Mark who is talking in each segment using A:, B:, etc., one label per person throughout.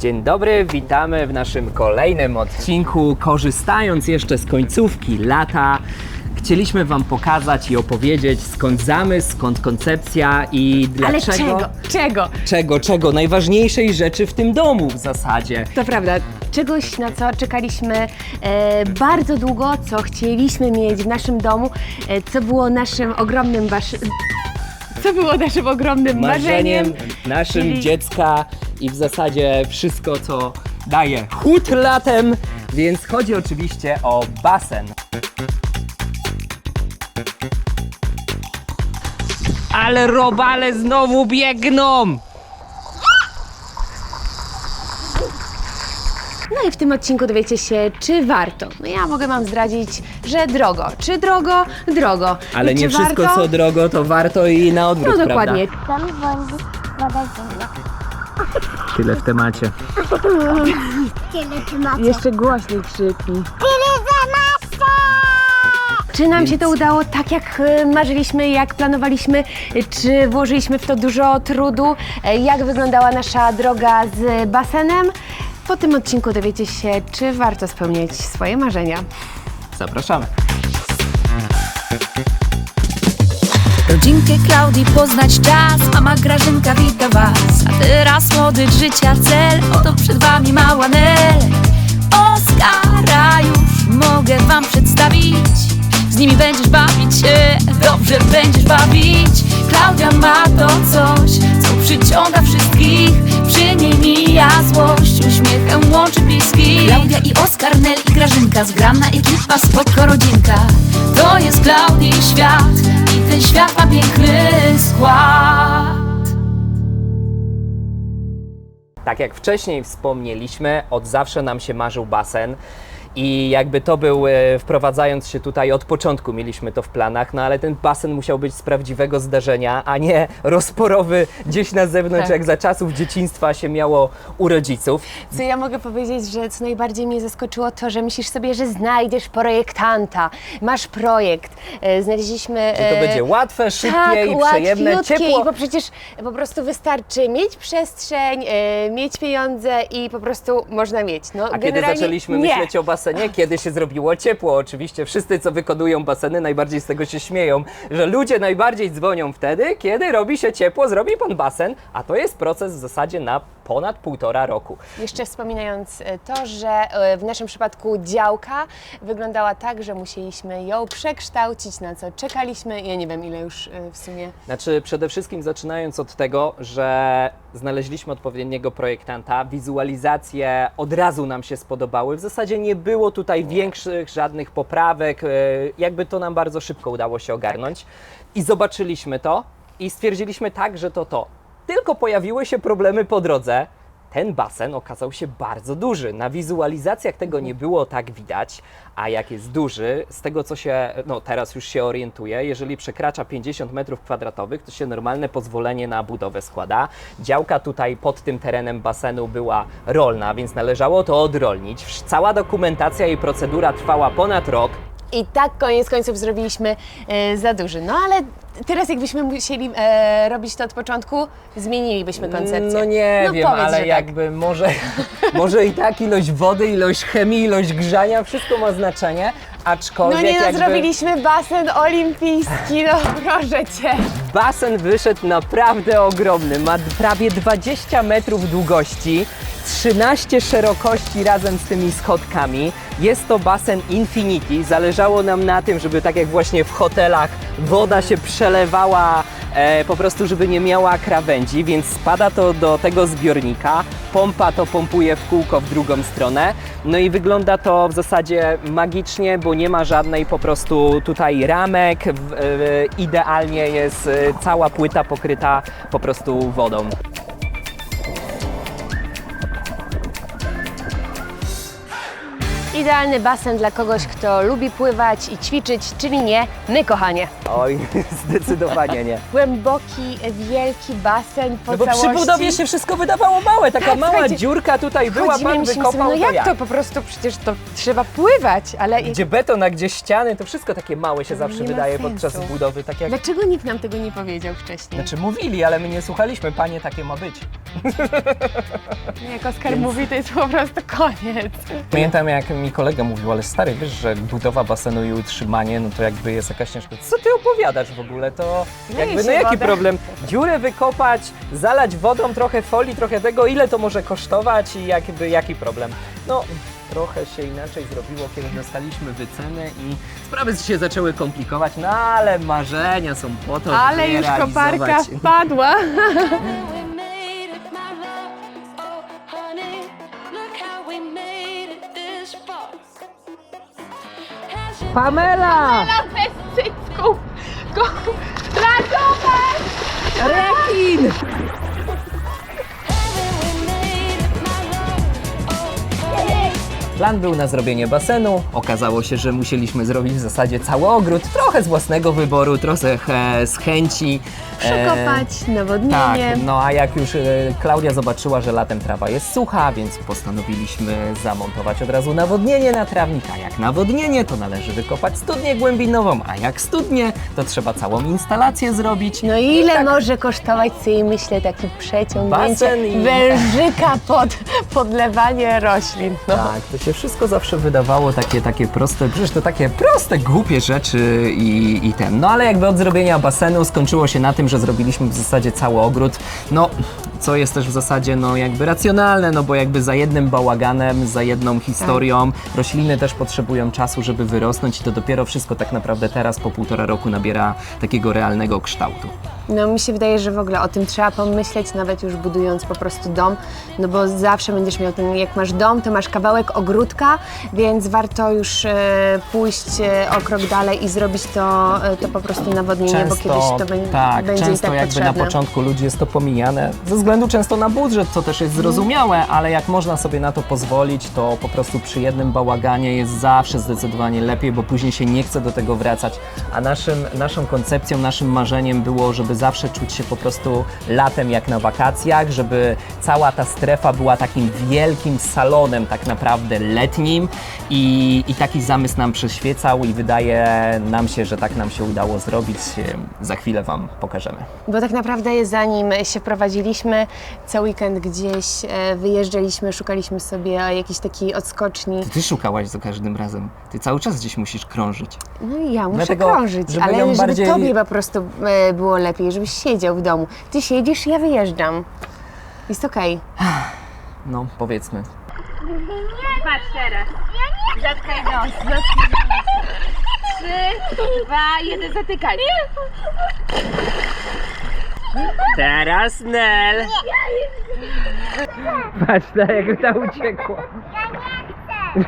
A: Dzień dobry, witamy w naszym kolejnym odcinku. Korzystając jeszcze z końcówki lata, chcieliśmy Wam pokazać i opowiedzieć skąd zamysł, skąd koncepcja i
B: Ale
A: dlaczego.
B: czego? Czego?
A: Czego, czego? Najważniejszej rzeczy w tym domu w zasadzie.
B: To prawda, czegoś na co czekaliśmy e, bardzo długo, co chcieliśmy mieć w naszym domu, e, co było naszym ogromnym wasz... Co było naszym ogromnym marzeniem.
A: Marzeniem naszym
B: czyli-
A: dziecka i w zasadzie wszystko, co daje chód latem, więc chodzi oczywiście o basen. Ale robale znowu biegną!
B: No i w tym odcinku dowiecie się, czy warto. No ja mogę Wam zdradzić, że drogo. Czy drogo? Drogo.
A: Ale
B: I
A: nie
B: czy
A: wszystko
B: warto?
A: co drogo, to warto i na odwrót,
B: No
A: prawda?
B: dokładnie.
C: Tam woda zimna.
A: Tyle w temacie.
C: Tyle czy macie?
B: Jeszcze głośniej krzyknij.
C: Tyle masę!
B: Czy nam się to udało tak, jak e, marzyliśmy, jak planowaliśmy? E, Czy włożyliśmy w to dużo trudu? E, Jak wyglądała nasza droga z basenem? Po tym odcinku dowiecie się, czy warto spełniać swoje marzenia.
A: Zapraszamy.
D: Rodzinkę Klaudii poznać czas Mama Grażynka wita was. A teraz młody życia cel Oto przed wami mała Nel. Oskara już mogę wam przedstawić. Z nimi będziesz bawić się Dobrze będziesz bawić. Klaudia ma to coś Co przyciąga wszystkich. Przy niej mija złość Uśmiechem łączy bliskich. Klaudia i Oskar, Nel i Grażynka Zgrana ekipa, spoko rodzinka. To jest Klaudii świat I ten świat
A: Tak jak wcześniej wspomnieliśmy, od zawsze nam się marzył basen. I jakby to był, e, wprowadzając się tutaj od początku, mieliśmy to w planach, no ale ten basen musiał być z prawdziwego zdarzenia, a nie rozporowy gdzieś na zewnątrz,
B: Tak.
A: jak za czasów dzieciństwa się miało u rodziców.
B: Co ja mogę powiedzieć, że co najbardziej mnie zaskoczyło to, że myślisz sobie, że znajdziesz projektanta, masz projekt, e, znaleźliśmy...
A: Że to
B: e,
A: będzie łatwe, szybkie
B: tak,
A: i przyjemne,
B: łatwiutkie
A: ciepło.
B: I bo przecież po prostu wystarczy mieć przestrzeń, mieć pieniądze i po prostu można mieć. No,
A: A kiedy zaczęliśmy
B: nie.
A: myśleć o basenie? Kiedy się zrobiło ciepło? Oczywiście wszyscy, co wykonują baseny, najbardziej z tego się śmieją, że ludzie najbardziej dzwonią wtedy, kiedy robi się ciepło, zrobi pan basen, a to jest proces w zasadzie na ponad półtora roku.
B: Jeszcze wspominając e, to, że e, w naszym przypadku działka wyglądała tak, że musieliśmy ją przekształcić, na co czekaliśmy. Ja nie wiem ile już e, w sumie.
A: Znaczy, przede wszystkim zaczynając od tego, że znaleźliśmy odpowiedniego projektanta, wizualizacje od razu nam się spodobały. W zasadzie nie było tutaj większych żadnych poprawek, e, jakby to nam bardzo szybko udało się ogarnąć. I zobaczyliśmy to i stwierdziliśmy tak, że to to. Tylko pojawiły się problemy po drodze. Ten basen okazał się bardzo duży. Na wizualizacjach tego nie było tak widać, a jak jest duży, z tego co się, no teraz już się orientuję, jeżeli przekracza 50 metrów kwadratowych, to się normalne pozwolenie na budowę składa. Działka tutaj pod tym terenem basenu była rolna, więc należało to odrolnić. Cała dokumentacja i procedura trwała ponad rok.
B: I tak koniec końców zrobiliśmy e, za duży. No ale teraz jakbyśmy musieli e, robić to od początku, zmienilibyśmy koncepcję.
A: No nie
B: No
A: wiem,
B: powiedz,
A: ale
B: że tak.
A: jakby może, może i tak ilość wody, ilość chemii, ilość grzania, wszystko ma znaczenie, aczkolwiek
B: No nie no,
A: jakby
B: zrobiliśmy basen olimpijski, no proszę Cię.
A: basen wyszedł naprawdę ogromny, ma d- prawie 20 metrów długości, 13 szerokości razem z tymi schodkami. Jest to basen Infinity, zależało nam na tym, żeby tak jak właśnie w hotelach woda się przelewała e, po prostu, żeby nie miała krawędzi, więc spada to do tego zbiornika, pompa to pompuje w kółko w drugą stronę, no i wygląda to w zasadzie magicznie, bo nie ma żadnej po prostu tutaj ramek, e, idealnie jest e, cała płyta pokryta po prostu wodą.
B: Idealny basen dla kogoś, kto lubi pływać i ćwiczyć, czyli nie my, kochanie.
A: Oj, zdecydowanie nie.
B: Głęboki, wielki basen po
A: No bo
B: całości.
A: przy budowie się wszystko wydawało małe, taka
B: Tak,
A: mała
B: słuchajcie,
A: dziurka tutaj była,
B: Chodzimy,
A: pan
B: myślimy
A: wykopał,
B: sobie, no
A: to
B: jak to po prostu, przecież to trzeba pływać, ale
A: Gdzie beton, a gdzie ściany, to wszystko takie małe się
B: To
A: zawsze
B: nie ma
A: wydaje
B: sensu.
A: podczas budowy, tak jak...
B: dlaczego nikt nam tego nie powiedział wcześniej?
A: Znaczy mówili, ale my nie słuchaliśmy, panie, takie ma być.
B: Jak Oskar mówi, to jest po prostu koniec.
A: Pamiętam jak mi kolega mówił, ale stary, wiesz, że budowa basenu i utrzymanie, no to jakby jest jakaś ciężka. Co ty opowiadasz w ogóle? To
B: Leje
A: jakby, no
B: się
A: jaki
B: wodę.
A: problem? Dziurę wykopać, zalać wodą, trochę folii, trochę tego, ile to może kosztować i jakby, jaki problem? No, trochę się inaczej zrobiło, kiedy dostaliśmy wycenę i sprawy się zaczęły komplikować, no ale marzenia są po to,
B: Ale
A: żeby
B: już
A: je
B: koparka
A: realizować.
B: wpadła.
E: It
A: Pamela!
B: Bez cycków! Ratować!
A: Rekin! Plan był na zrobienie basenu. Okazało się, że musieliśmy zrobić w zasadzie cały ogród. Trochę z własnego wyboru, trochę e, z chęci. E,
B: Przekopać,
A: Tak,
B: nawodnienie.
A: no a jak już e, Klaudia zobaczyła, że latem trawa jest sucha, więc postanowiliśmy zamontować od razu nawodnienie na trawnik. A jak nawodnienie, to należy wykopać studnię głębinową, a jak studnię, to trzeba całą instalację zrobić.
B: No i ile może kosztować sobie, myślę, taki przeciągnięcie
A: Basen i-
B: wężyka pod podlewanie roślin? No.
A: Tak, to się wszystko zawsze wydawało takie, takie proste, przecież to takie proste, głupie rzeczy i, i ten. No ale jakby od zrobienia basenu skończyło się na tym, że zrobiliśmy w zasadzie cały ogród. No, co jest też w zasadzie no jakby racjonalne, no bo jakby za jednym bałaganem, za jedną historią, rośliny też potrzebują czasu, żeby wyrosnąć i to dopiero wszystko tak naprawdę teraz po półtora roku nabiera takiego realnego kształtu.
B: No mi się wydaje, że w ogóle o tym trzeba pomyśleć, nawet już budując po prostu dom, no bo zawsze będziesz miał ten, jak masz dom, to masz kawałek ogródka, więc warto już e, pójść e, o krok dalej i zrobić to, e, to po prostu nawodnienie, bo kiedyś to bę-
A: tak,
B: będzie
A: często
B: i tak
A: jakby
B: potrzebne.
A: na początku ludzi jest to pomijane, ze względu często na budżet, co też jest zrozumiałe, ale jak można sobie na to pozwolić, to po prostu przy jednym bałaganie jest zawsze zdecydowanie lepiej, bo później się nie chce do tego wracać, a naszym, naszą koncepcją, naszym marzeniem było, żeby zawsze czuć się po prostu latem jak na wakacjach, żeby cała ta strefa była takim wielkim salonem tak naprawdę letnim i, i taki zamysł nam przyświecał i wydaje nam się, że tak nam się udało zrobić. Za chwilę Wam pokażemy.
B: Bo tak naprawdę zanim się prowadziliśmy, co weekend gdzieś e, wyjeżdżaliśmy, szukaliśmy sobie jakiejś takiej odskoczni.
A: Ty szukałaś za każdym razem. Ty cały czas gdzieś musisz krążyć.
B: No i ja muszę
A: Dlatego,
B: krążyć, ale żeby
A: bardziej-
B: tobie po prostu e, było lepiej, żebyś siedział w domu. Ty siedzisz, ja wyjeżdżam. Jest okej.
A: No, powiedzmy.
F: Patrz teraz. Zatkaj nos, zatkaj nos. Trzy, dwa, jeden, zatykaj.
A: Teraz Nel! Patrz, jak ta uciekła.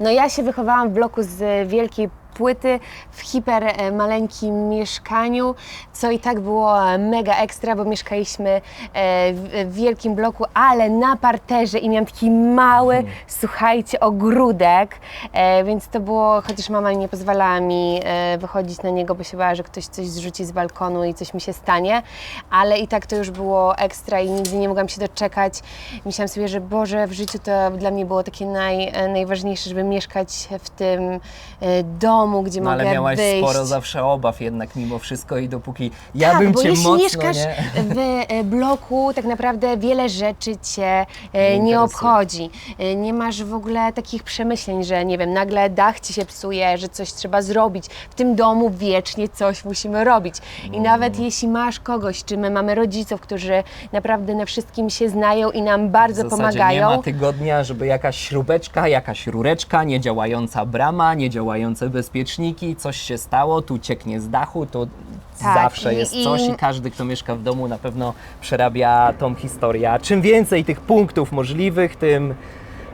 B: No ja się wychowałam w bloku z wielkiej płyty w hiper e, maleńkim mieszkaniu, co i tak było e, mega ekstra, bo mieszkaliśmy e, w wielkim bloku, ale na parterze i miałam taki mały, słuchajcie, ogródek, więc to było, chociaż mama nie pozwalała mi wychodzić na niego, bo się bała, że ktoś coś zrzuci z balkonu i coś mi się stanie, ale i tak to już było ekstra i nigdy nie mogłam się doczekać. Myślałam sobie, że Boże, w życiu to dla mnie było takie naj, najważniejsze, żeby mieszkać w tym e, domu, gdzie
A: No
B: mogę
A: ale miałaś
B: wyjść.
A: sporo zawsze obaw jednak mimo wszystko i dopóki ja
B: tak,
A: bym
B: bo
A: cię
B: jeśli
A: mocno,
B: mieszkasz
A: nie?
B: w e, bloku, tak naprawdę wiele rzeczy cię e,
A: Nie
B: nie, obchodzi. E, Nie masz w ogóle takich przemyśleń, że nie wiem, nagle dach ci się psuje, że coś trzeba zrobić. W tym domu wiecznie coś musimy robić. I
A: No.
B: nawet jeśli masz kogoś, czy my mamy rodziców, którzy naprawdę na wszystkim się znają i nam bardzo
A: W
B: pomagają.
A: nie ma tygodnia, żeby jakaś śrubeczka, jakaś rureczka, niedziałająca brama, niedziałające bezpieczniki, coś się stało, tu cieknie z dachu, to
B: Tak,
A: zawsze
B: i-
A: jest
B: i-
A: coś i każdy, kto mieszka w domu na pewno przerabia tą historię. Czym więcej tych punktów możliwych, tym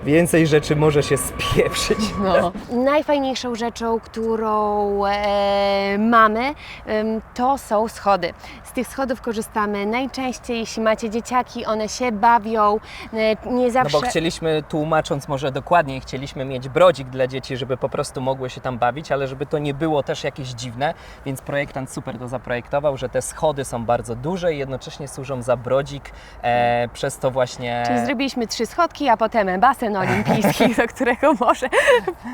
A: więcej rzeczy może się spieprzyć.
B: No. Najfajniejszą rzeczą, którą e, mamy, em, to są schody. Z tych schodów korzystamy najczęściej, jeśli macie dzieciaki, one się bawią, e, nie
A: No
B: zawsze...
A: bo chcieliśmy, tłumacząc może dokładniej, chcieliśmy mieć brodzik dla dzieci, żeby po prostu mogły się tam bawić, ale żeby to nie było też jakieś dziwne, więc projektant super to zaprojektował, że te schody są bardzo duże i jednocześnie służą za brodzik, e, przez to właśnie...
B: Czyli zrobiliśmy trzy schodki, a potem basen olimpijski, do którego może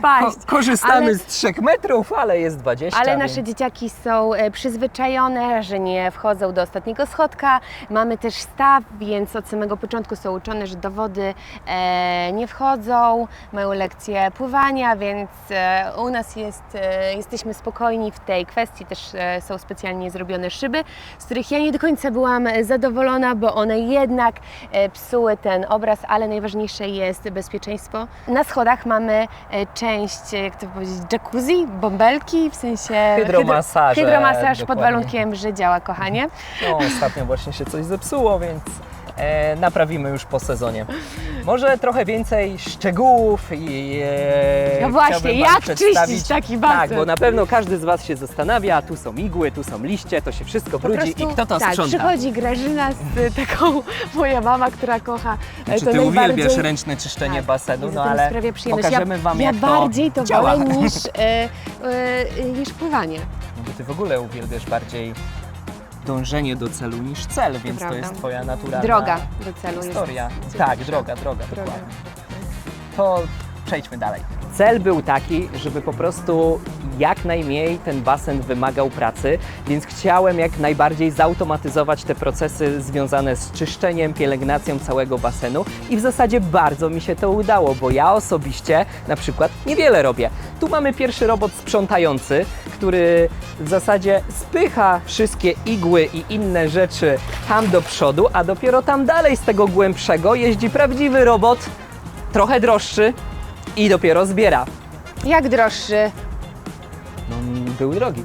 B: paść.
A: Ko- korzystamy
B: Ale-
A: z 3 metrów, ale jest 20.
B: Ale
A: więc-
B: nasze dzieciaki są e, przyzwyczajone, że nie wchodzą do ostatniego schodka. Mamy też staw, więc od samego początku są uczone, że do wody e, nie wchodzą. Mają lekcje pływania, więc e, u nas jest, e, jesteśmy spokojni w tej kwestii. Też e, są specjalnie zrobione szyby, z których ja nie do końca byłam zadowolona, bo one jednak e, psuły ten obraz, ale najważniejsze jest bezpieczeństwo. Na schodach mamy e, część, e, jak to powiedzieć, jacuzzi, bąbelki, w sensie
A: Hydromasaże,
B: hydro- hydromasaż pod warunkiem, że działa, kochanie.
A: No, ostatnio właśnie się coś zepsuło, więc e, naprawimy już po sezonie. Może trochę więcej szczegółów i e,
B: No właśnie,
A: chciałbym wam
B: jak
A: przedstawić-
B: czyścić taki basen?
A: Tak, bo na pewno każdy z Was się zastanawia, tu są igły, tu są liście, to się wszystko
B: Po
A: brudzi
B: prostu,
A: i kto to
B: tak,
A: sprząta?
B: przychodzi Grażyna z y, taką, moja mama, która kocha e,
A: Czy
B: to
A: ty uwielbiasz
B: najbardziej.
A: ręczne czyszczenie
B: Tak,
A: basenu, no
B: tym
A: ale
B: sprawia przyjemność.
A: pokażemy
B: ja,
A: Wam
B: ja
A: jak
B: bardziej to
A: działa.
B: wolę niż, e, e, niż pływanie.
A: No bo Ty w ogóle uwielbiasz bardziej dążenie do celu niż cel, więc to
B: prawda.
A: jest Twoja naturalna
B: Droga do celu
A: historia.
B: jest.
A: Tak, droga, droga,
B: Droga.
A: dokładnie. To przejdźmy dalej. Cel był taki, żeby po prostu jak najmniej ten basen wymagał pracy, więc chciałem jak najbardziej zautomatyzować te procesy związane z czyszczeniem, pielęgnacją całego basenu i w zasadzie bardzo mi się to udało, bo ja osobiście na przykład niewiele robię. Tu mamy pierwszy robot sprzątający, który w zasadzie spycha wszystkie igły i inne rzeczy tam do przodu, a dopiero tam dalej z tego głębszego jeździ prawdziwy robot, trochę droższy i dopiero zbiera.
B: Jak droższy?
A: No, był drogi.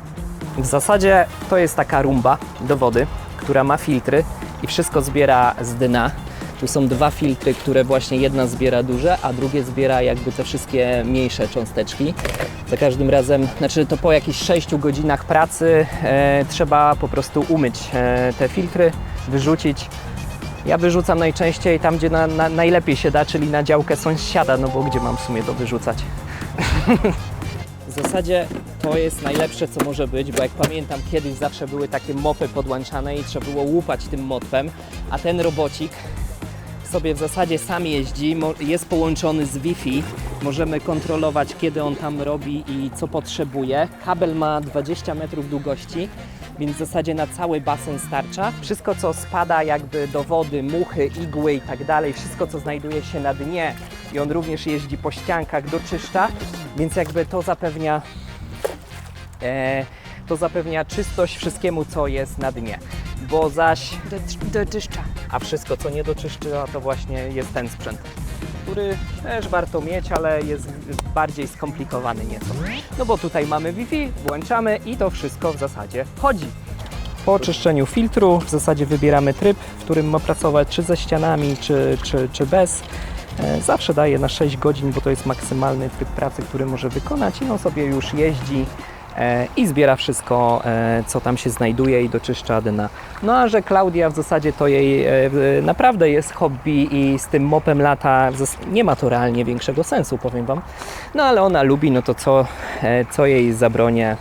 A: W zasadzie to jest taka rumba do wody, która ma filtry i wszystko zbiera z dna. Tu są dwa filtry, które właśnie jedna zbiera duże, a drugie zbiera jakby te wszystkie mniejsze cząsteczki. Za każdym razem, znaczy to po jakichś 6 godzinach pracy e, trzeba po prostu umyć e, te filtry, wyrzucić. Ja wyrzucam najczęściej tam, gdzie na, na, najlepiej się da, czyli na działkę sąsiada, no bo gdzie mam w sumie to wyrzucać. W zasadzie to jest najlepsze, co może być, bo jak pamiętam, kiedyś zawsze były takie mopy podłączane i trzeba było łupać tym mopem, a ten robocik sobie w zasadzie sam jeździ, jest połączony z Wi-Fi, możemy kontrolować, kiedy on tam robi i co potrzebuje. Kabel ma 20 metrów długości, więc w zasadzie na cały basen starcza. Wszystko, co spada jakby do wody, muchy, igły i tak dalej, wszystko, co znajduje się na dnie i on również jeździ po ściankach, doczyszcza, więc jakby to zapewnia e, to zapewnia czystość wszystkiemu, co jest na dnie. Bo zaś
B: Do, do czyszcza.
A: a wszystko, co nie doczyszcza, to właśnie jest ten sprzęt, który też warto mieć, ale jest bardziej skomplikowany nieco. No bo tutaj mamy Wi-Fi, włączamy i to wszystko w zasadzie chodzi. Po oczyszczeniu filtru w zasadzie wybieramy tryb, w którym ma pracować, czy ze ścianami, czy, czy, czy bez. E, Zawsze daje na 6 godzin, bo to jest maksymalny tryb pracy, który może wykonać i on sobie już jeździ i zbiera wszystko, e, co tam się znajduje i doczyszcza dna. No a że Klaudia w zasadzie to jej e, naprawdę jest hobby i z tym mopem lata nie ma to realnie większego sensu, powiem Wam. No ale ona lubi, no to co, e, co jej zabronię,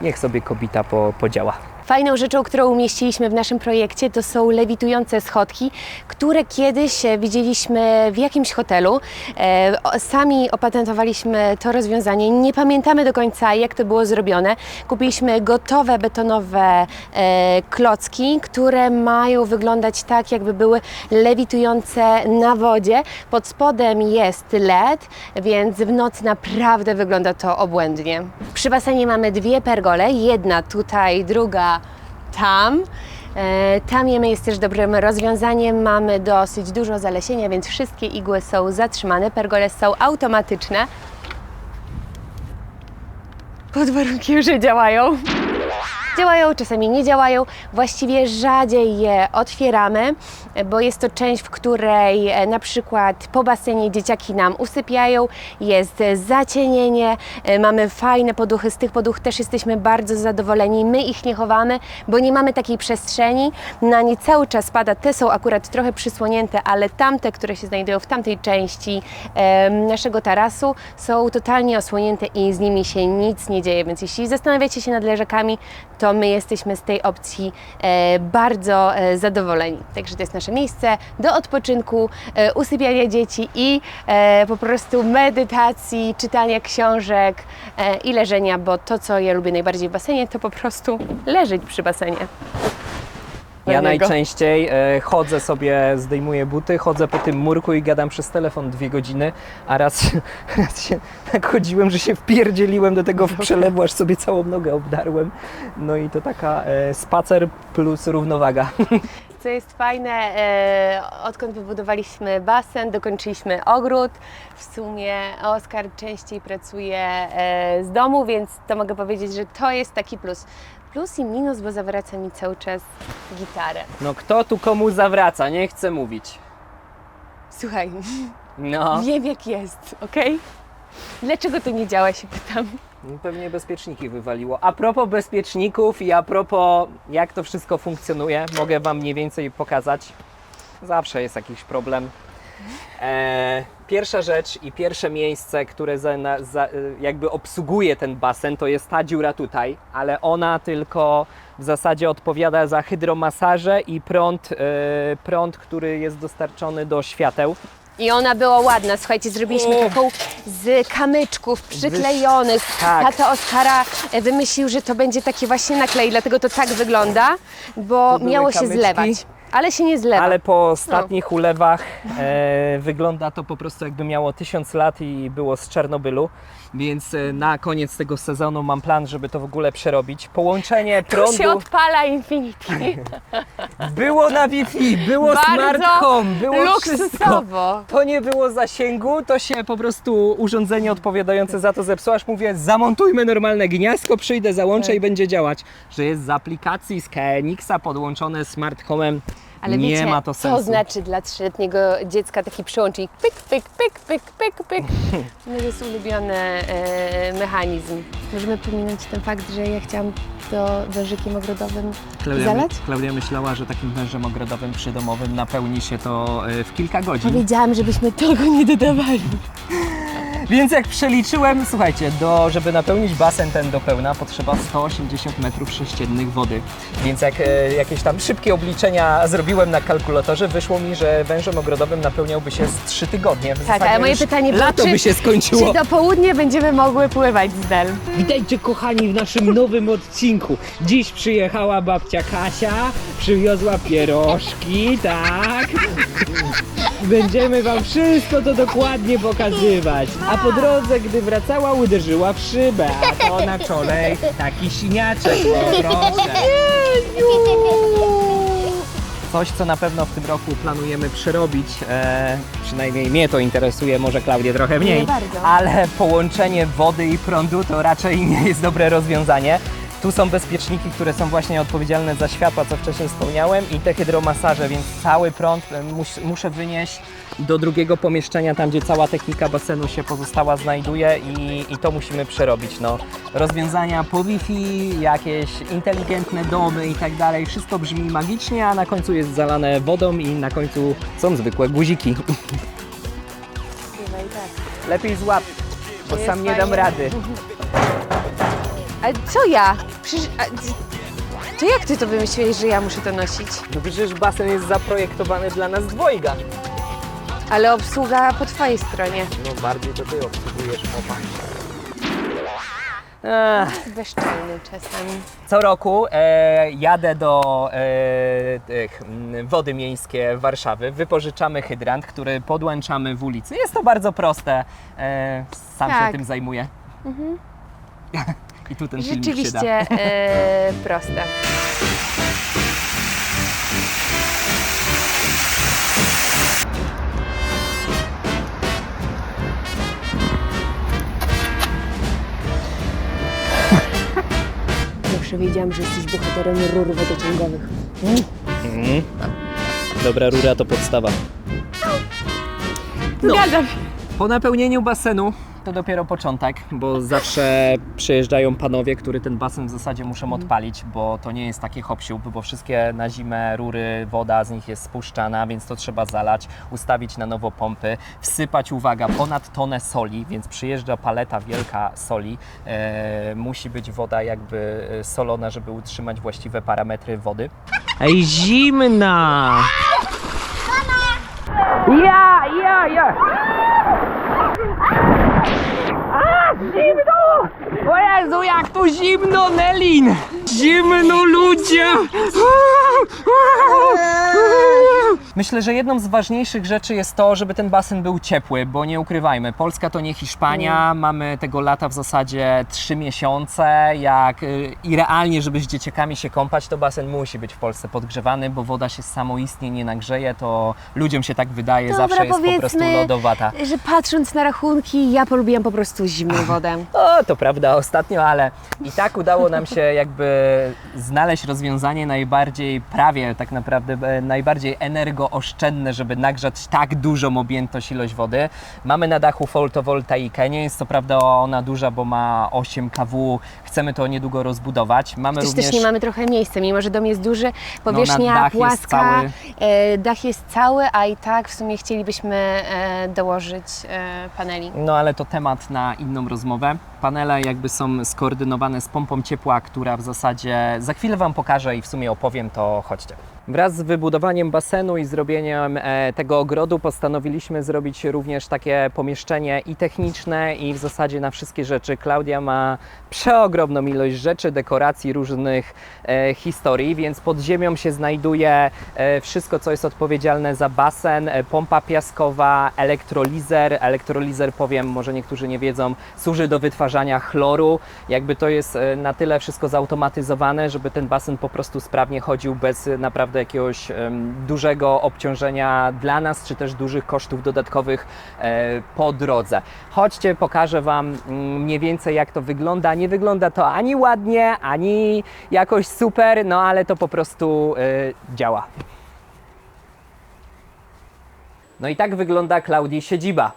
A: niech sobie kobita po, podziała.
B: Fajną rzeczą, którą umieściliśmy w naszym projekcie, to są lewitujące schodki, które kiedyś e, widzieliśmy w jakimś hotelu. E, Sami opatentowaliśmy to rozwiązanie. Nie pamiętamy do końca, jak to było zrobione. Kupiliśmy gotowe betonowe e, klocki, które mają wyglądać tak, jakby były lewitujące na wodzie. Pod spodem jest LED, więc w nocy naprawdę wygląda to obłędnie. Przy basenie mamy dwie pergole, jedna tutaj, druga tam. E, Tam jemy jest też dobrym rozwiązaniem. Mamy dosyć dużo zalesienia, więc wszystkie igły są zatrzymane. Pergole są automatyczne. Pod warunkiem, że działają. Działają, czasami nie działają. Właściwie rzadziej je otwieramy, bo jest to część, w której e, na przykład po basenie dzieciaki nam usypiają, jest e, zacienienie, e, mamy fajne poduchy, z tych poduch też jesteśmy bardzo zadowoleni. My ich nie chowamy, bo nie mamy takiej przestrzeni. Na nie cały czas pada, te są akurat trochę przysłonięte, ale tamte, które się znajdują w tamtej części em, naszego tarasu są totalnie osłonięte i z nimi się nic nie dzieje. Więc jeśli zastanawiacie się nad leżakami, to my jesteśmy z tej opcji e, bardzo e, zadowoleni. Także to jest nasze miejsce do odpoczynku, e, usypiania dzieci i po prostu medytacji, czytania książek i leżenia, bo to, co ja lubię najbardziej w basenie, to po prostu leżeć przy basenie.
A: Ja najczęściej e, chodzę sobie, zdejmuję buty, chodzę po tym murku i gadam przez telefon dwie godziny, a raz, raz się tak chodziłem, że się wpierdzieliłem do tego przelewu, aż sobie całą nogę obdarłem. No i to taka e, spacer plus równowaga.
B: Co jest fajne, e, odkąd wybudowaliśmy basen, dokończyliśmy ogród. W sumie Oskar częściej pracuje e, z domu, więc to mogę powiedzieć, że to jest taki plus. Plus i minus, bo zawraca mi cały czas gitarę.
A: No kto tu komu zawraca, nie chcę mówić.
B: Słuchaj,
A: No,
B: wiem jak jest, ok? Dlaczego to nie działa, się pytam.
A: pewnie bezpieczniki wywaliło. A propos bezpieczników i a propos jak to wszystko funkcjonuje, mogę Wam mniej więcej pokazać. Zawsze jest jakiś problem. E, pierwsza rzecz i pierwsze miejsce, które za, na, za, y, jakby obsługuje ten basen, to jest ta dziura tutaj, ale ona tylko w zasadzie odpowiada za hydromasaże i prąd, y, prąd, który jest dostarczony do świateł.
B: I ona była ładna, słuchajcie, zrobiliśmy
A: O.
B: taką z kamyczków przyklejonych.
A: tak.
B: Tata Oskara e, wymyślił, że to będzie takie właśnie naklej, dlatego to tak wygląda, bo miało się
A: kamyczki.
B: zlewać. Ale się nie zlewa.
A: Ale po ostatnich ulewach e, wygląda to po prostu jakby miało tysiąc lat i było z Czarnobylu, więc e, na koniec tego sezonu mam plan, żeby to w ogóle przerobić. Połączenie
B: Tu się
A: prądu
B: odpala Infinity.
A: było na Wi-Fi, było
B: Bardzo
A: smart home, było wszystko.
B: Luksusowo.
A: To nie było zasięgu, to się po prostu urządzenie odpowiadające za to zepsuło, aż mówię zamontujmy normalne gniazdko, przyjdę, załączę
B: Tak.
A: i będzie działać. Że jest z aplikacji z KNX-a podłączone smart home'em,
B: Ale
A: nie
B: wiecie,
A: ma to sensu.
B: co znaczy dla trzyletniego dziecka taki przyłącznik pyk, pyk, pyk, pyk, pyk, pyk. No to jest ulubiony e, mechanizm. Możemy pominąć ten fakt, że ja chciałam to wężykiem ogrodowym
A: Klaudia,
B: zalać?
A: Klaudia myślała, że takim wężem ogrodowym przydomowym napełni się to e, w kilka godzin.
B: Powiedziałam, żebyśmy tego nie dodawali.
A: Więc jak przeliczyłem, słuchajcie, do, żeby napełnić basen ten do pełna potrzeba 180 metrów sześciennych wody. Więc jak e, jakieś tam szybkie obliczenia zrobiłem na kalkulatorze, wyszło mi, że wężem ogrodowym napełniałby się z 3 tygodnie. W
B: Tak,
A: zasadzie
B: ale moje
A: już
B: pytanie było,
A: Lato
B: czy-
A: by się skończyło.
B: Czy do południa będziemy mogły pływać z Del?
A: Witajcie kochani w naszym nowym odcinku. Dziś przyjechała babcia Kasia, przywiozła pierożki, tak? Będziemy wam wszystko to dokładnie pokazywać. A po drodze, gdy wracała, uderzyła w szybę, a to na czole taki siniaczek, proszę. Coś, co na pewno w tym roku planujemy przerobić, e, przynajmniej mnie to interesuje, może Klaudię trochę mniej,
B: bardzo.
A: ale połączenie wody i prądu to raczej nie jest dobre rozwiązanie. Tu są bezpieczniki, które są właśnie odpowiedzialne za światła, co wcześniej wspomniałem, i te hydromasaże, więc cały prąd e, mus, muszę wynieść do drugiego pomieszczenia, tam gdzie cała technika basenu się pozostała znajduje i, i to musimy przerobić. No. Rozwiązania po Wi-Fi, jakieś inteligentne domy i tak dalej, wszystko brzmi magicznie, a na końcu jest zalane wodą i na końcu są zwykłe guziki. Lepiej złap, bo sam nie dam rady.
B: Ale co ja? Przecież, a, to jak ty to wymyśliłeś, że ja muszę to nosić?
A: No przecież basen jest zaprojektowany dla nas dwojga.
B: Ale obsługa po twojej stronie.
A: No bardziej to ty obsługujesz mopa. Ech,
B: Bezczelny czasami.
A: Co roku e, jadę do e, tych, mm, wody miejskie Warszawy, wypożyczamy hydrant, który podłączamy w ulicy. Jest to bardzo proste, e, sam się
B: Tak.
A: tym zajmuję. I tu ten filmik się da.
B: Rzeczywiście e, proste. zawsze wiedziałam, że jesteś bohaterem rur wodociągowych.
A: Dobra rura to podstawa.
B: Zgadzam się.
A: Po napełnieniu basenu to dopiero początek, bo zawsze przyjeżdżają panowie, którzy ten basen w zasadzie muszą odpalić, bo to nie jest takie hop bo wszystkie na zimę rury, woda z nich jest spuszczana, więc to trzeba zalać, ustawić na nowo pompy, wsypać, uwaga, ponad tonę soli, więc przyjeżdża paleta wielka soli. E, musi być woda jakby e, solona, żeby utrzymać właściwe parametry wody. Ej, zimna! Ja, ja, ja! Zimno! O Jezu, jak tu zimno, Nelin! Zimno, ludzie! Myślę, że jedną z ważniejszych rzeczy jest to, żeby ten basen był ciepły, bo nie ukrywajmy, Polska to nie Hiszpania, mamy tego lata w zasadzie 3 miesiące, jak y, i realnie, żeby z dzieciakami się kąpać, to basen musi być w Polsce podgrzewany, bo woda się samoistnie nie nagrzeje, to ludziom się tak wydaje,
B: Dobra,
A: zawsze jest po prostu lodowata.
B: Że patrząc na rachunki, ja polubiłam po prostu zimną wodę.
A: O, to prawda, ostatnio, ale i tak udało nam się jakby znaleźć rozwiązanie najbardziej, prawie tak naprawdę, e, najbardziej energooszczędne, żeby nagrzać tak dużą objętość ilość wody. Mamy na dachu fotowoltaikę, nie jest to prawda ona duża, bo ma 8 kW, chcemy to niedługo rozbudować. Mamy
B: Przecież
A: również...
B: też nie mamy trochę miejsca, mimo że dom jest duży, powierzchnia
A: dach jest
B: płaska,
A: cały.
B: e, dach jest cały, a i tak w sumie chcielibyśmy e, dołożyć e, paneli.
A: No ale to temat na inną rozmowę. Panele jakby są skoordynowane z pompą ciepła, która w zasadzie za chwilę Wam pokażę i w sumie opowiem, to chodźcie. Wraz z wybudowaniem basenu i zrobieniem tego ogrodu postanowiliśmy zrobić również takie pomieszczenie i techniczne i w zasadzie na wszystkie rzeczy. Klaudia ma przeogromną ilość rzeczy, dekoracji, różnych e, historii, więc pod ziemią się znajduje e, wszystko, co jest odpowiedzialne za basen, e, pompa piaskowa, elektrolizer. Elektrolizer, powiem, może niektórzy nie wiedzą, służy do wytwarzania chloru. Jakby to jest e, na tyle wszystko zautomatyzowane, żeby ten basen po prostu sprawnie chodził bez e, naprawdę jakiegoś em, dużego obciążenia dla nas, czy też dużych kosztów dodatkowych e, po drodze. Chodźcie, pokażę Wam mm, mniej więcej jak to wygląda. Nie wygląda to ani ładnie, ani jakoś super, no ale to po prostu e, działa. No i tak wygląda Klaudii siedziba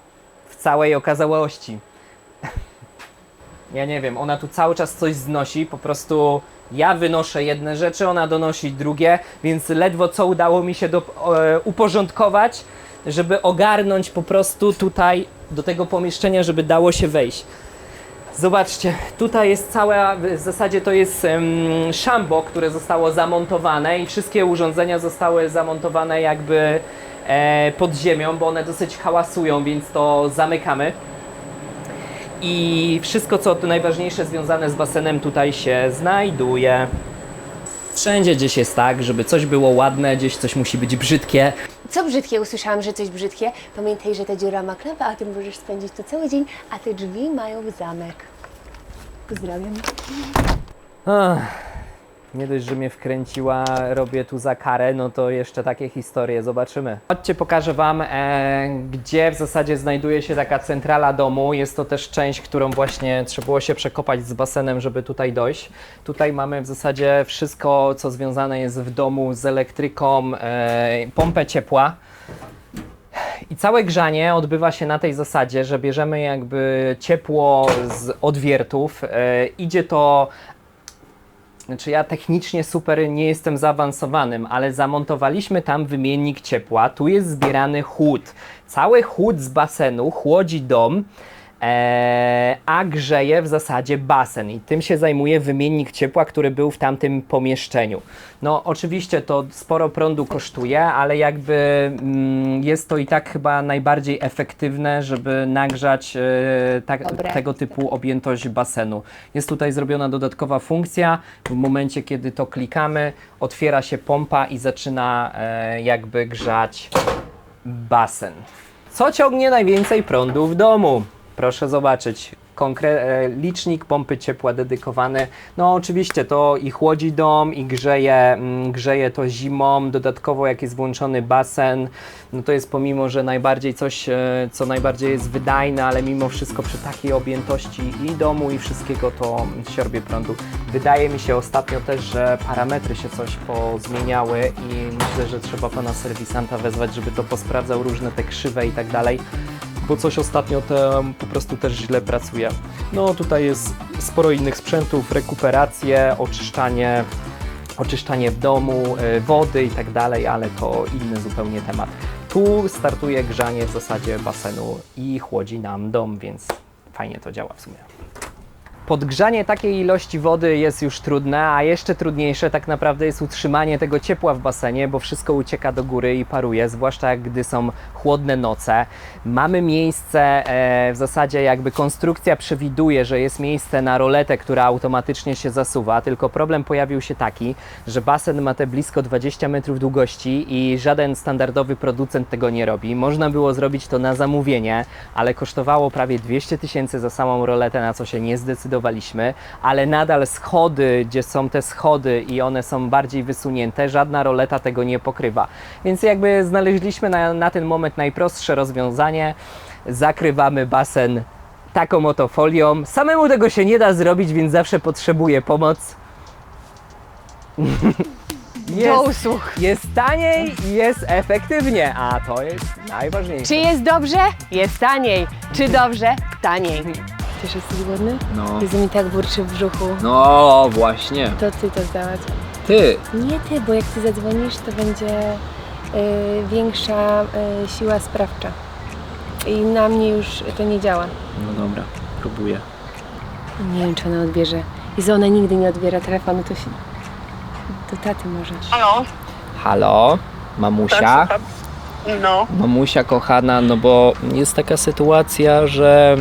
A: w całej okazałości. Ja nie wiem, ona tu cały czas coś znosi, po prostu ja wynoszę jedne rzeczy, ona donosi drugie, więc ledwo co udało mi się do, e, uporządkować, żeby ogarnąć po prostu tutaj do tego pomieszczenia, żeby dało się wejść. Zobaczcie, tutaj jest cała, w zasadzie to jest em, szambo, które zostało zamontowane i wszystkie urządzenia zostały zamontowane jakby e, pod ziemią, bo one dosyć hałasują, więc to zamykamy. I wszystko, co tu najważniejsze związane z basenem tutaj się znajduje. Wszędzie gdzieś jest tak, żeby coś było ładne, gdzieś coś musi być brzydkie.
B: Co brzydkie? Usłyszałam, że coś brzydkie. Pamiętaj, że ta dziura ma klapę, a ty możesz spędzić tu cały dzień, a te drzwi mają zamek. Pozdrawiam.
A: Ach, nie dość, że mnie wkręciła, robię tu za karę, no to jeszcze takie historie, zobaczymy. Chodźcie, pokażę Wam, e, gdzie w zasadzie znajduje się taka centrala domu. Jest to też część, którą właśnie trzeba było się przekopać z basenem, żeby tutaj dojść. Tutaj mamy w zasadzie wszystko, co związane jest w domu z elektryką, e, pompę ciepła. I całe grzanie odbywa się na tej zasadzie, że bierzemy jakby ciepło z odwiertów. E, idzie to znaczy ja technicznie super nie jestem zaawansowanym, ale zamontowaliśmy tam wymiennik ciepła. Tu jest zbierany chłód. Cały chłód z basenu chłodzi dom, e, a grzeje w zasadzie basen. I tym się zajmuje wymiennik ciepła, który był w tamtym pomieszczeniu. No oczywiście to sporo prądu kosztuje, ale jakby mm, jest to i tak chyba najbardziej efektywne, żeby nagrzać e, tak, tego typu objętość basenu. Jest tutaj zrobiona dodatkowa funkcja. W momencie, kiedy to klikamy, otwiera się pompa i zaczyna e, jakby grzać basen. Co ciągnie najwięcej prądu w domu? Proszę zobaczyć. e, licznik pompy ciepła dedykowany. No oczywiście to i chłodzi dom, i grzeje, mm, grzeje to zimą. Dodatkowo jak jest włączony basen, no to jest pomimo, że najbardziej coś, e, co najbardziej jest wydajne, ale mimo wszystko przy takiej objętości i domu, i wszystkiego to siorbie prądu. Wydaje mi się ostatnio też, że parametry się coś pozmieniały i myślę, że trzeba pana serwisanta wezwać, żeby to posprawdzał różne te krzywe i tak dalej bo coś ostatnio tam po prostu też źle pracuje. No tutaj jest sporo innych sprzętów, rekuperacje, oczyszczanie, oczyszczanie w domu, y, wody i tak dalej, ale to inny zupełnie temat. Tu startuje grzanie w zasadzie basenu i chłodzi nam dom, więc fajnie to działa w sumie. Podgrzanie takiej ilości wody jest już trudne, a jeszcze trudniejsze tak naprawdę jest utrzymanie tego ciepła w basenie, bo wszystko ucieka do góry i paruje, zwłaszcza gdy są chłodne noce. Mamy miejsce, e, w zasadzie jakby konstrukcja przewiduje, że jest miejsce na roletę, która automatycznie się zasuwa, tylko problem pojawił się taki, że basen ma te blisko 20 metrów długości i żaden standardowy producent tego nie robi. Można było zrobić to na zamówienie, ale kosztowało prawie 200 tysięcy za samą roletę, na co się nie ale nadal schody, gdzie są te schody i one są bardziej wysunięte, żadna roleta tego nie pokrywa. Więc jakby znaleźliśmy na, na ten moment najprostsze rozwiązanie. Zakrywamy basen taką oto folią. Samemu tego się nie da zrobić, więc zawsze potrzebuję pomoc.
B: Do
A: Jest,
B: usług.
A: jest taniej i jest efektywnie, a to jest najważniejsze.
B: Czy jest dobrze? Jest taniej. Czy dobrze? Taniej. Też jesteś głodny?
A: No,
B: Jezu mi tak burczy w brzuchu.
A: no właśnie.
B: To ty to załatw.
A: Ty,
B: Nie ty, bo jak ty zadzwonisz, to będzie y, większa y, siła sprawcza. I na mnie już to nie działa.
A: No dobra, próbuję.
B: Nie wiem, czy ona odbierze. Jezu, ona nigdy nie odbiera telefonu, to się... Do taty może.
G: Halo,
A: Halo, mamusia?
G: tak, słucham. No,
A: Mamusia kochana, no bo jest taka sytuacja, że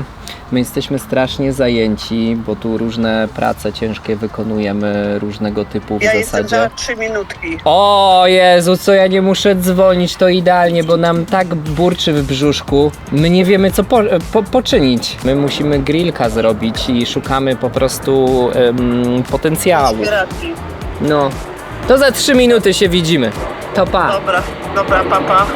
A: my jesteśmy strasznie zajęci, bo tu różne prace ciężkie wykonujemy, różnego typu w
G: ja jestem
A: zasadzie.
G: za trzy minutki.
A: O Jezu, co ja nie muszę dzwonić, to idealnie, bo nam tak burczy w brzuszku. My nie wiemy, co po, po, poczynić. My musimy grillka zrobić i szukamy po prostu em, potencjału.
G: Inspiracji.
A: No, to za trzy minuty się widzimy. To pa.
G: Dobra, dobra, papa.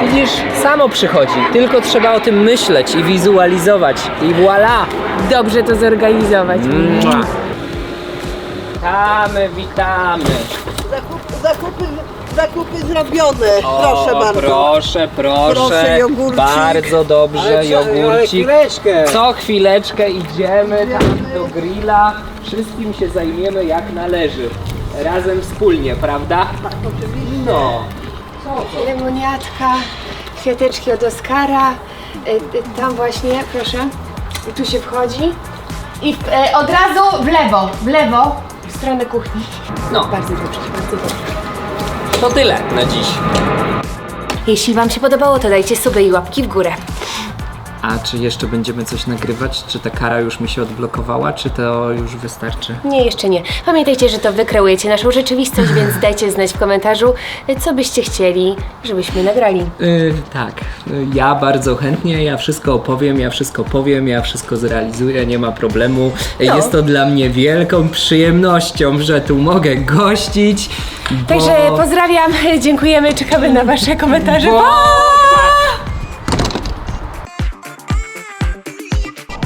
A: Widzisz, samo przychodzi, tylko trzeba o tym myśleć i wizualizować. I voilà!
B: Dobrze to zorganizować.
A: Mua. Witamy, witamy.
G: Zakupy, zakupy, zakupy zrobione.
A: O,
G: proszę bardzo.
A: Proszę, proszę.
G: Proszę, jogurcik.
A: Bardzo dobrze, jogurcik. Co chwileczkę idziemy tam do grilla. Wszystkim się zajmiemy jak należy. Razem wspólnie, prawda?
G: Tak, oczywiście.
A: No.
B: Lemoniatka, kwiateczki od Oskara. Y, y, Tam właśnie, proszę. Tu się wchodzi. I w, e, od razu w lewo, w lewo, w stronę kuchni.
A: No.
B: Bardzo dobrze, bardzo dobrze.
A: To tyle na dziś.
B: Jeśli Wam się podobało, to dajcie suby i łapki w górę.
A: A czy jeszcze będziemy coś nagrywać? Czy ta kara już mi się odblokowała, czy to już wystarczy?
B: Nie, jeszcze nie. Pamiętajcie, że to Wy kreujecie naszą rzeczywistość, więc dajcie znać w komentarzu, y, co byście chcieli, żebyśmy nagrali.
A: Yy, tak, Yy, ja bardzo chętnie, ja wszystko opowiem, ja wszystko powiem, ja wszystko zrealizuję, nie ma problemu.
B: No.
A: Jest to dla mnie wielką przyjemnością, że tu mogę gościć. Bo...
B: Także pozdrawiam, dziękujemy, czekamy na Wasze komentarze.
A: Bo-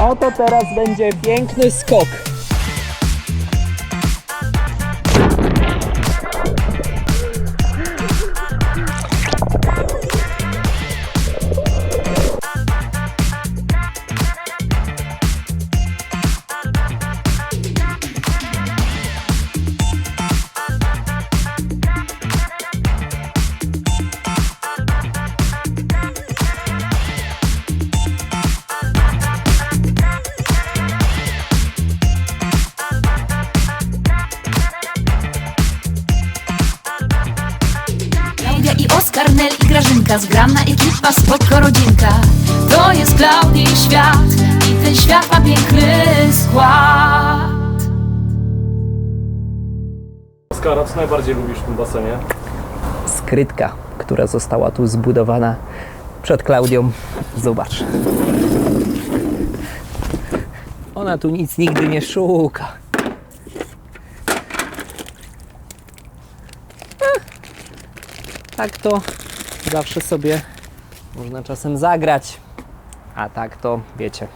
A: Oto teraz będzie piękny skok.
D: I Grażynka Zgrana ekipa, spoko rodzinka To jest Klaudii świat I ten świat ma piękny skład
H: Oskara, co najbardziej lubisz w tym basenie?
A: Skrytka, która została tu zbudowana przed Klaudią. Zobacz. Ona tu nic nigdy nie szuka. Tak to zawsze sobie można czasem zagrać. A tak to wiecie,